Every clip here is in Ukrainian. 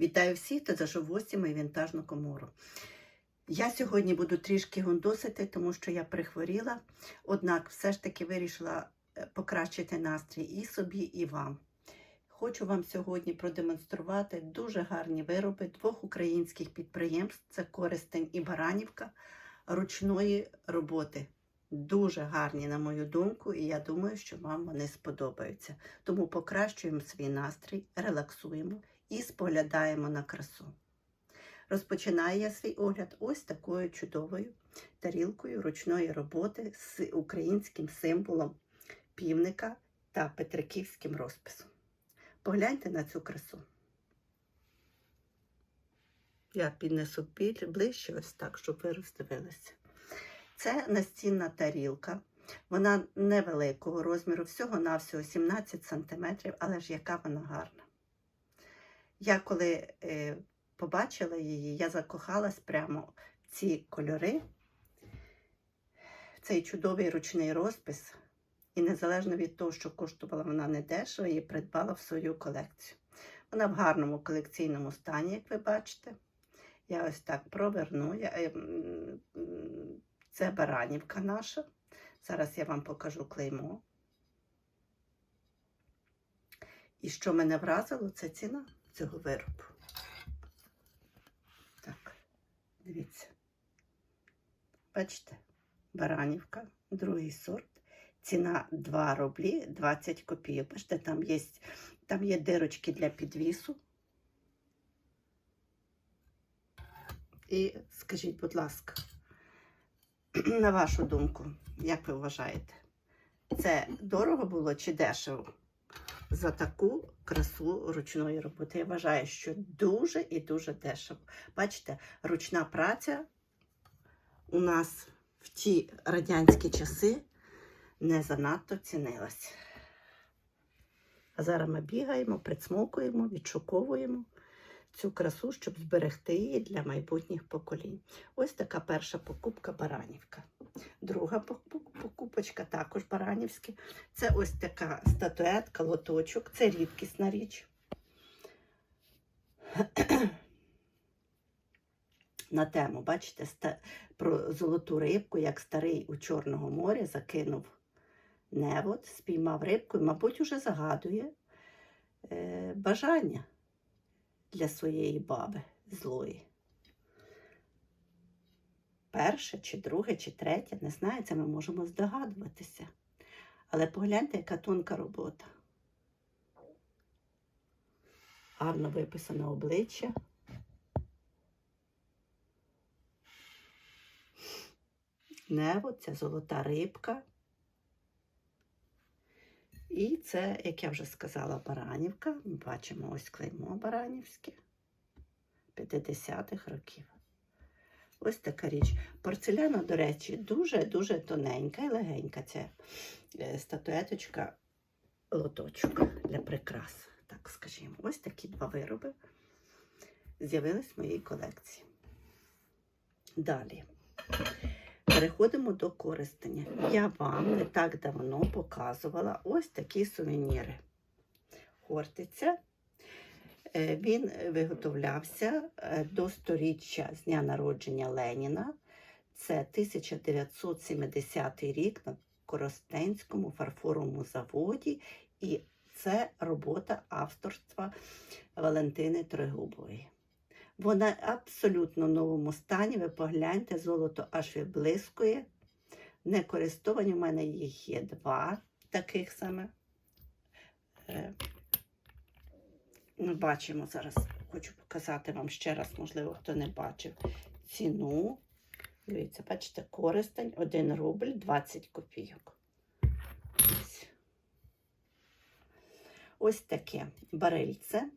Вітаю всіх, хто зайшов в гості вінтажну комору. Я сьогодні буду трішки гондосити, тому що я прихворіла, однак все ж таки вирішила е, покращити настрій і собі, і вам. Хочу вам сьогодні продемонструвати дуже гарні вироби двох українських підприємств: це Користень і Баранівка ручної роботи. Дуже гарні, на мою думку, і я думаю, що вам вони сподобаються. Тому покращуємо свій настрій, релаксуємо і споглядаємо на красу. Розпочинаю я свій огляд ось такою чудовою тарілкою ручної роботи з українським символом півника та петриківським розписом. Погляньте на цю красу. Я піднесу ближче ось так, щоб ви роздивилися. Це настінна тарілка. Вона невеликого розміру, всього-навсього 17 см, але ж яка вона гарна. Я коли е, побачила її, я закохалась прямо в ці кольори, в цей чудовий ручний розпис. І незалежно від того, що коштувала вона не дешево, її придбала в свою колекцію. Вона в гарному колекційному стані, як ви бачите. Я ось так проверну. Я, е, це баранівка наша. Зараз я вам покажу клеймо. І що мене вразило, це ціна цього виробу. Так, дивіться. Бачите, баранівка, другий сорт. Ціна 2 рублі 20 копійок. Бачите, там є, там є дирочки для підвісу. І скажіть, будь ласка, на вашу думку, як ви вважаєте, це дорого було чи дешево за таку красу ручної роботи? Я вважаю, що дуже і дуже дешево. Бачите, ручна праця у нас в ті радянські часи не занадто цінилась. А зараз ми бігаємо, прицмокуємо, відшуковуємо цю красу, щоб зберегти її для майбутніх поколінь. Ось така перша покупка Баранівка. Друга покупочка також Баранівська. Це ось така статуетка, лоточок. Це рідкісна річ. На тему, бачите, про золоту рибку, як старий у Чорного моря закинув невод, спіймав рибку і, мабуть, уже загадує е, бажання для своєї баби злої. Перше, чи друге, чи третє, не знаю, це ми можемо здогадуватися. Але погляньте, яка тонка робота. Гарно виписане обличчя. Небо, це золота рибка. І це, як я вже сказала, Баранівка. Ми бачимо ось клеймо Баранівське 50-х років. Ось така річ. Порцеляна, до речі, дуже-дуже тоненька і легенька. Це статуеточка лоточок для прикрас. Так скажімо. Ось такі два вироби з'явились в моїй колекції. Далі. Переходимо до користення. Я вам не так давно показувала ось такі сувеніри. Хортиця. Е, Він виготовлявся е, до сторіччя з дня народження Леніна. Це 1970 рік на Коростенському фарфоровому заводі. І це робота авторства Валентини Тригубової. Вона в абсолютно в новому стані. Ви погляньте, золото аж виблискує. Не користовані, у мене їх є два таких саме. Е, Ми бачимо зараз, хочу показати вам ще раз, можливо, хто не бачив ціну. Дивіться, бачите, користень 1 рубль 20 копійок. Ось таке барильце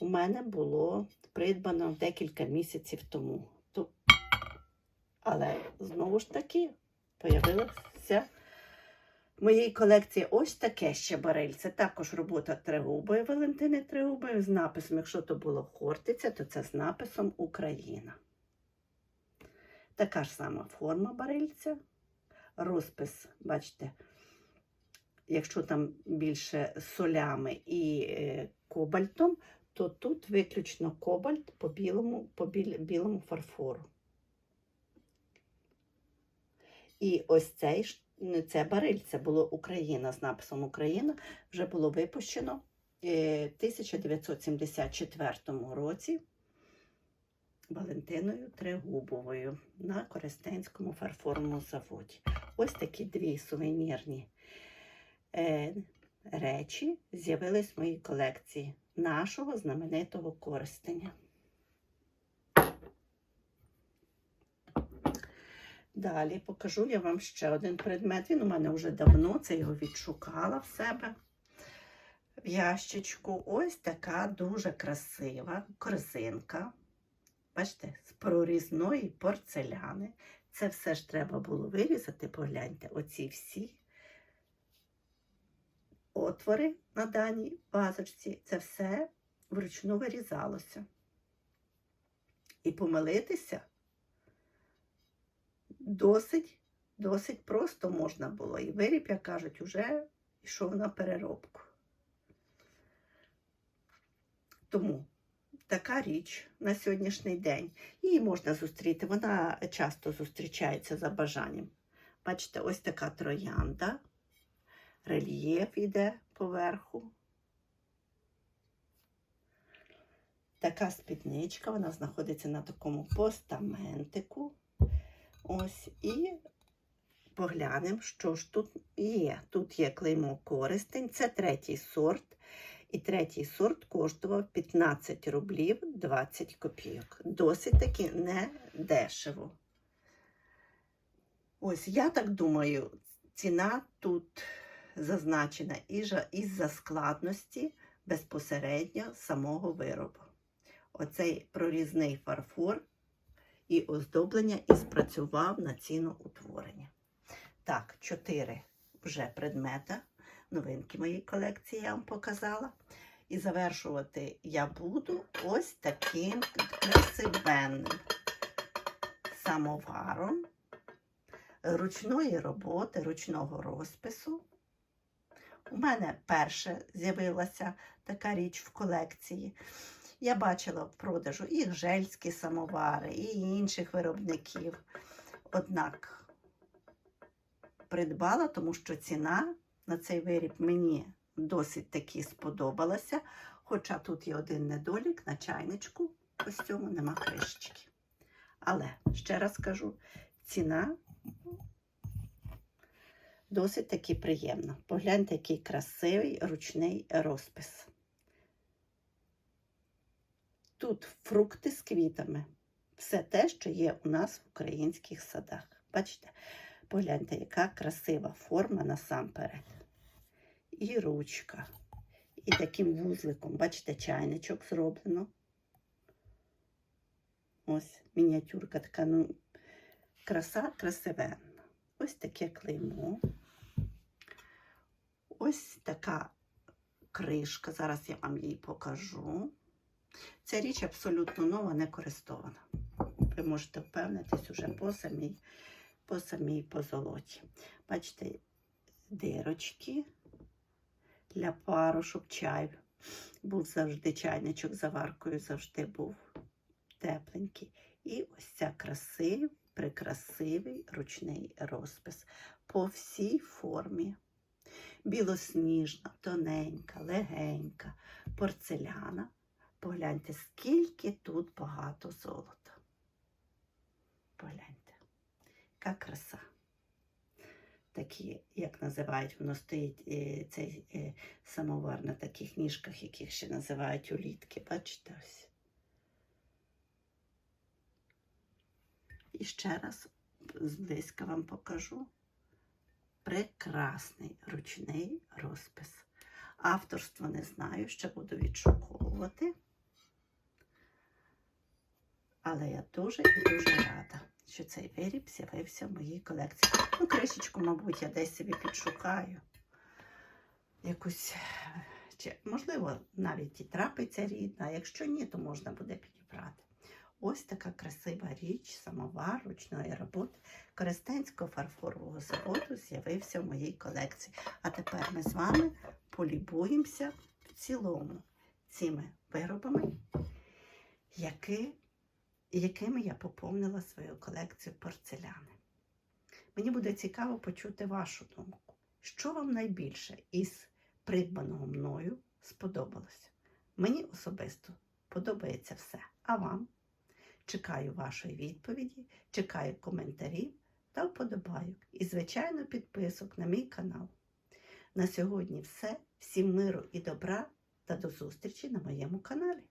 у мене було придбано декілька місяців тому. Але знову ж таки появилося в моїй колекції ось таке ще барель. Це також робота Тригубої Валентини Тригубої з написом, якщо то було Хортиця, то це з написом Україна. Така ж сама форма барильця. Розпис, бачите, якщо там більше солями і е, кобальтом, то тут виключно кобальт по білому, по білому фарфору. І ось цей це бариль, це було Україна з написом Україна, вже було випущено е, в 1974 році Валентиною Трегубовою на Коростенському фарфоровому заводі. Ось такі дві сувенірні е, речі з'явились в моїй колекції нашого знаменитого користення. Далі покажу я вам ще один предмет. Він у мене вже давно, це його відшукала в себе в ящичку. Ось така дуже красива корзинка. Бачите, з прорізної порцеляни. Це все ж треба було вирізати. Погляньте, оці всі отвори на даній вазочці. Це все вручну вирізалося. І помилитися досить, досить просто можна було. І виріб, як кажуть, уже йшов на переробку. Тому така річ на сьогоднішній день. Її можна зустріти. Вона часто зустрічається за бажанням. Бачите, ось така троянда, рельєф іде поверху. Така спідничка, вона знаходиться на такому постаментику. Ось і поглянемо, що ж тут є. Тут є клеймо користень, це третій сорт. І третій сорт коштував 15 рублів 20 копійок. Досить таки не дешево. Ось я так думаю, ціна тут зазначена із- із-за складності безпосередньо самого виробу. Оцей прорізний фарфор і оздоблення і спрацював на ціну утворення. Так, чотири вже предмета, новинки моєї колекції я вам показала. І завершувати я буду ось таким красивенним самоваром ручної роботи, ручного розпису. У мене перше з'явилася така річ в колекції. Я бачила в продажу і гжельські самовари, і інших виробників. Однак придбала, тому що ціна на цей виріб мені досить таки сподобалася. Хоча тут є один недолік на чайничку, ось цьому нема кришечки. Але, ще раз кажу, ціна досить таки приємна. Погляньте, який красивий ручний розпис. Тут фрукти з квітами. Все те, що є у нас в українських садах. Бачите, погляньте, яка красива форма насамперед. І ручка. І таким вузликом, бачите, чайничок зроблено. Ось мініатюрка така, ну, краса красивенна. Ось таке клеймо. Ось така кришка. Зараз я вам її покажу. Ця річ абсолютно нова, не користована. Ви можете впевнитись уже по самій, по самій позолоті. Бачите, дирочки для пару, щоб чай був завжди чайничок заваркою, завжди був тепленький. І ось ця красивий, прикрасивий ручний розпис по всій формі. Білосніжна, тоненька, легенька, порцеляна. Погляньте, скільки тут багато золота. Погляньте, яка краса. Такі, як називають, воно стоїть е, цей е, самовар на таких ніжках, яких ще називають улітки. Бачите ось. І ще раз зблизька вам покажу. Прекрасний ручний розпис. Авторство не знаю, ще буду відшуковувати. Але я дуже і дуже рада, що цей виріб з'явився в моїй колекції. Ну, кришечку, мабуть, я десь собі підшукаю. Якусь, чи, можливо, навіть і трапиться рідна. а Якщо ні, то можна буде підібрати. Ось така красива річ, самовар ручної роботи Коростенського фарфорового заводу з'явився в моїй колекції. А тепер ми з вами полюбуємося в цілому цими виробами, які, якими я поповнила свою колекцію порцеляни. Мені буде цікаво почути вашу думку. Що вам найбільше із придбаного мною сподобалося? Мені особисто подобається все. А вам? Чекаю вашої відповіді, чекаю коментарів та вподобайок. І, звичайно, підписок на мій канал. На сьогодні все. Всім миру і добра та до зустрічі на моєму каналі.